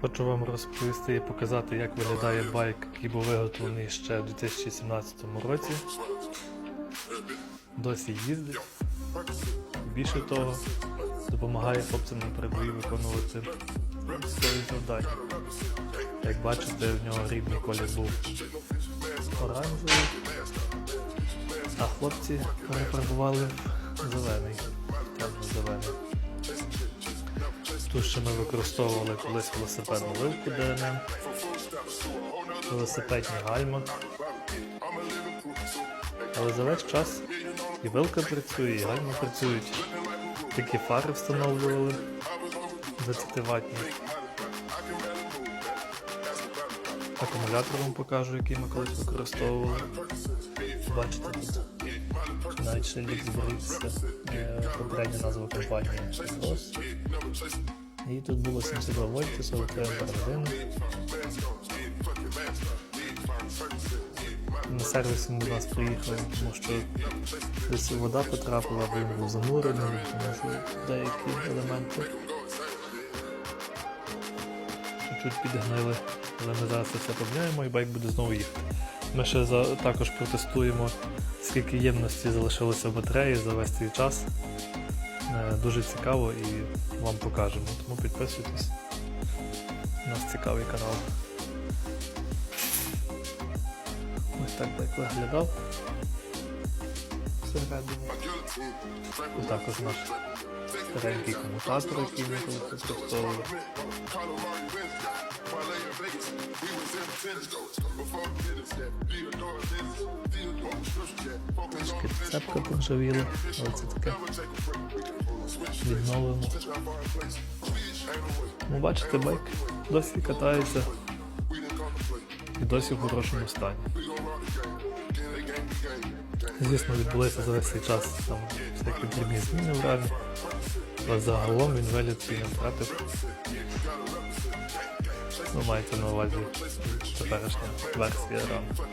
Хочу вам розповісти і показати, як виглядає байк, який був виготовлений ще у 2017 році. Досі їздить. Більше того, допомагає хлопцям на передовій виконувати свої завдання. Як бачите, в нього рідний колір був оранжевий, а хлопці перефарбували в зелений, темно-зелений. Тут ще ми використовували колись велосипедну вилку ДНМ, велосипедні гальма. Але за весь час і вилка працює, і гальма працюють. Такі фари встановлювали 20 ватні. Акумулятор вам покажу, який ми колись використовували. Бачите тут навіть ще лік зберігся. Е, Попередня назва компанії. І тут було 72 вольти, 43 ампер На сервіс він до нас приїхав, тому що десь вода потрапила, бо він був занурений, тому що деякі елементи чуть-чуть підгнили. Але ми зараз це все поміняємо і байк буде знову їхати. Ми ще також протестуємо, скільки ємності залишилося в батареї за весь цей час. Дуже цікаво і вам покажемо. Тому підписуйтесь. У нас цікавий канал. Ось так байк виглядав. Всередині. Також наш старенький комутатор, який ми колись використовували. Цепка поржавіла, але це таке. Відновимо. Ну, бачите, байк досі катається і досі в хорошому стані. Звісно, відбулися за весь цей час там всякі дрібні зміни в рамі, але загалом він виліт не втратив. Ви маєте на увазі теперішня версія раму.